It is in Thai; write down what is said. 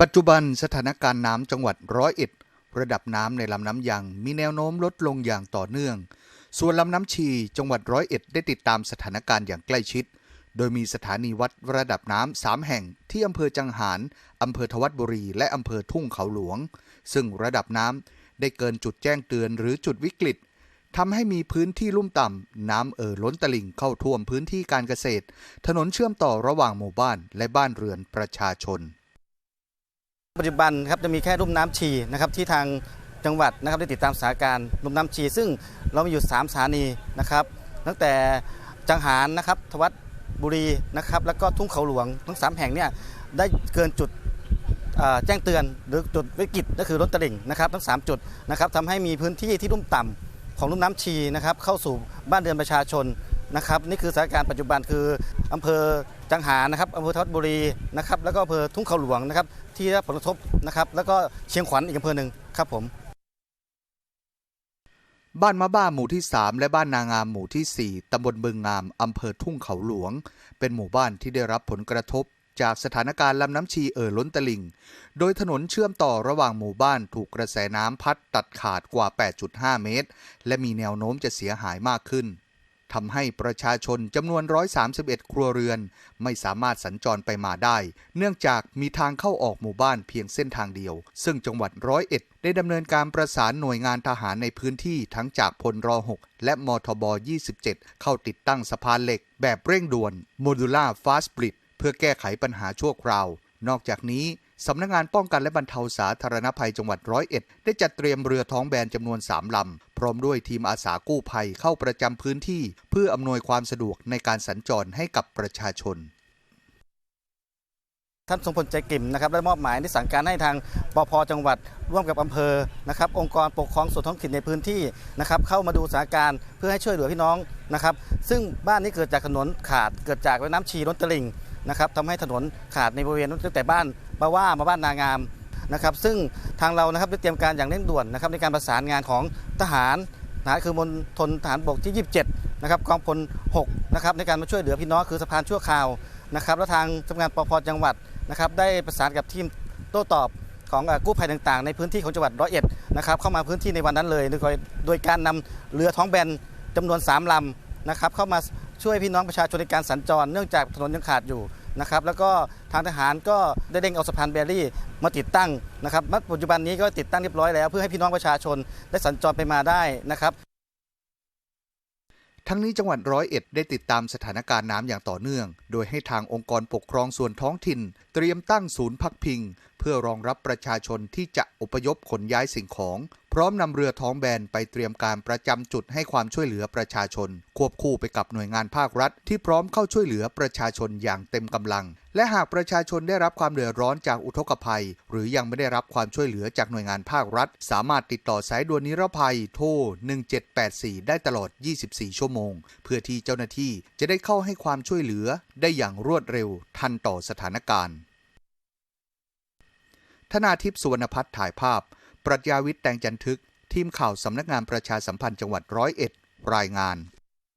ปัจจุบันสถานการณ์น้ำจังหวัดร้อยเอ็ดระดับน้ำในลำน้ำยังมีแนวโน้มลดลงอย่างต่อเนื่อง ส่วนลำน้ำชีจังหวัดร้อยเอ็ดได้ติดตามสถานการณ์อย่างใกล้ชิด โดยมีสถานีวัดระดับน้ำสามแห่งที่อำเภอจังหารอำเภอทวัดบุรี และอำเภอทุ่งเขาหลวง ซึ่งระดับน้ำได้เกินจุดแจ้งเตือนหรือจุดวิกฤตทำให้มีพื้นที่ลุ่มต่ำ น้ำเอ่อล้นตลิ่งเข้าท่วมพื้นที่การเกษตร ถนนเชื่อมต่อระหว่างหมู่บ้านและบ้านเรือนประชาชน ปัจจุบันครับจะมีแค่รุ่มน้ำชีนะครับที่ทางจังหวัดนะครับได้ติดตามสถานการณ์รุ่มน้ำชี ซึ่งเรามีอยู่ 3 สถานีนะครับ ตั้งแต่จังหารนะครับทวัดบุรีนะครับแล้วก็ทุ่งเขาหลวงทั้ง 3 แห่งเนี่ยได้เกินจุดแจ้งเตือนหรือจุดวิกฤตก็คือล้นตลิ่งนะครับทั้ง 3 จุดนะครับทำให้มีพื้นที่ที่ลุ่มต่ำของลุ่มน้ำชีนะครับเข้าสู่บ้านเรือนประชาชน นะครับนี่คือสถานการณ์ปัจจุบันคืออำเภอจังหารนะครับอำเภอทวัดบุรีนะครับแล้วก็อำเภอทุ่งเขาหลวงนะครับที่ได้รับผลกระทบนะครับแล้วก็เชียงขวัญอีกอำเภอหนึ่งครับผม บ้านมะบ้าหมู่ที่ 3 และบ้านนางามหมู่ที่ 4 ตำบลบึงงาม อำเภอทุ่งเขาหลวง เป็นหมู่บ้านที่ได้รับผลกระทบ จากสถานการณ์ลำน้ำชีเอ่อล้นตลิ่ง โดยถนนเชื่อมต่อระหว่างหมู่บ้านถูกกระแสน้ำพัดตัดขาดกว่า 8.5 เมตร และมีแนวโน้มจะเสียหายมากขึ้น ทำให้ประชาชนจำนวน 131 ครัวเรือน ไม่สามารถสัญจรไปมาได้ เนื่องจากมีทางเข้าออกหมู่บ้านเพียงเส้นทางเดียว ซึ่งจังหวัดร้อยเอ็ดได้ดำเนินการประสานหน่วยงานทหารในพื้นที่ทั้งจากพลร6และมทบ 27 เข้าติดตั้งสะพานเหล็ก แบบเร่งด่วน Modular Fast Bridge เพื่อแก้ไขปัญหาชั่วคราว นอกจากนี้ สำนักงงานป้องกันและบรรเทาสาธารณภัยจังหวัดร้อยเอ็ดได้จัดเตรียมเรือท้องแบนจำนวน 3 ลำ พร้อมด้วยทีมอาสากู้ภัยเข้าประจำพื้นที่ เพื่ออำนวยความสะดวกในการสัญจรให้กับประชาชนท่านทรงพลใจกิ่มนะครับได้มอบหมายได้สั่งการให้ทางปพจังหวัดร่วมกับอำเภอนะครับองค์กรปกครองส่วนท้องถิ่นในพื้นที่นะครับเข้ามาดูสถานการณ์เพื่อให้ช่วยเหลือพี่น้องนะครับซึ่งบ้านนี้เกิดจากถนนขาดเกิดจากน้ำชีล้นตลิ่งนะครับทำให้ถนนขาดในบริเวณตั้งแต่บ้าน บาว่ามาบ้านนางามนะครับซึ่งทางเรานะครับได้เตรียมการอย่างเร่งด่วนนะครับในการประสานงานของทหารนะคือมณฑลทหารบกที่ 27นะครับกองพล6นะครับในการมาช่วยเหลือพี่น้องคือสะพานชั่วคราวนะครับแล้วทางสำนักงานปพจังหวัดนะครับได้ประสานกับทีมโต้ตอบของกู้ภัยต่างๆ ในพื้นที่ของจังหวัดร้อยเอ็ดนะครับเข้ามาพื้นที่ในวันนั้นเลยโดยโดยการนำเรือท้องแบนจำนวน 3ลำนะครับเข้ามาช่วยพี่น้องประชาชนในการสัญจร เนื่องจากถนนยังขาดอยู่ นะครับแล้วก็ทางทหารก็ได้เร่งเอาสะพานแบรี่มาติดตั้งนะครับปัจจุบันนี้ก็ติดตั้งเรียบร้อยแล้วเพื่อให้พี่น้องประชาชนได้สัญจรไปมาได้นะครับทั้งนี้จังหวัดร้อยเอ็ดได้ติดตามสถานการณ์น้ำอย่างต่อเนื่อง โดยให้ทางองค์กรปกครองส่วนท้องถิ่น เตรียมตั้งศูนย์พักพิง เพื่อรองรับประชาชนที่จะอพยพขนย้ายสิ่งของ พร้อมนำเรือท้องแบนไปเตรียมการประจำจุดให้ความช่วยเหลือประชาชน ควบคู่ไปกับหน่วยงานภาครัฐ ที่พร้อมเข้าช่วยเหลือประชาชนอย่างเต็มกำลัง และหากประชาชนได้รับความเดือดร้อนจากอุทกภัย หรือยังไม่ได้รับความช่วยเหลือจากหน่วยงานภาครัฐ สามารถติดต่อสายด่วนนิรภัยโทร 1784 ได้ตลอด 24 ชั่วโมง เพื่อที่เจ้าหน้าที่จะได้เข้าให้ความช่วยเหลือได้อย่างรวดเร็วทันต่อสถานการณ์ธนาทิพย์สุวรรณพัฒน์ถ่ายภาพ ปรัชญาวิทย์แตงจันทึก ทีมข่าวสำนักงานประชาสัมพันธ์จังหวัดร้อยเอ็ด รายงาน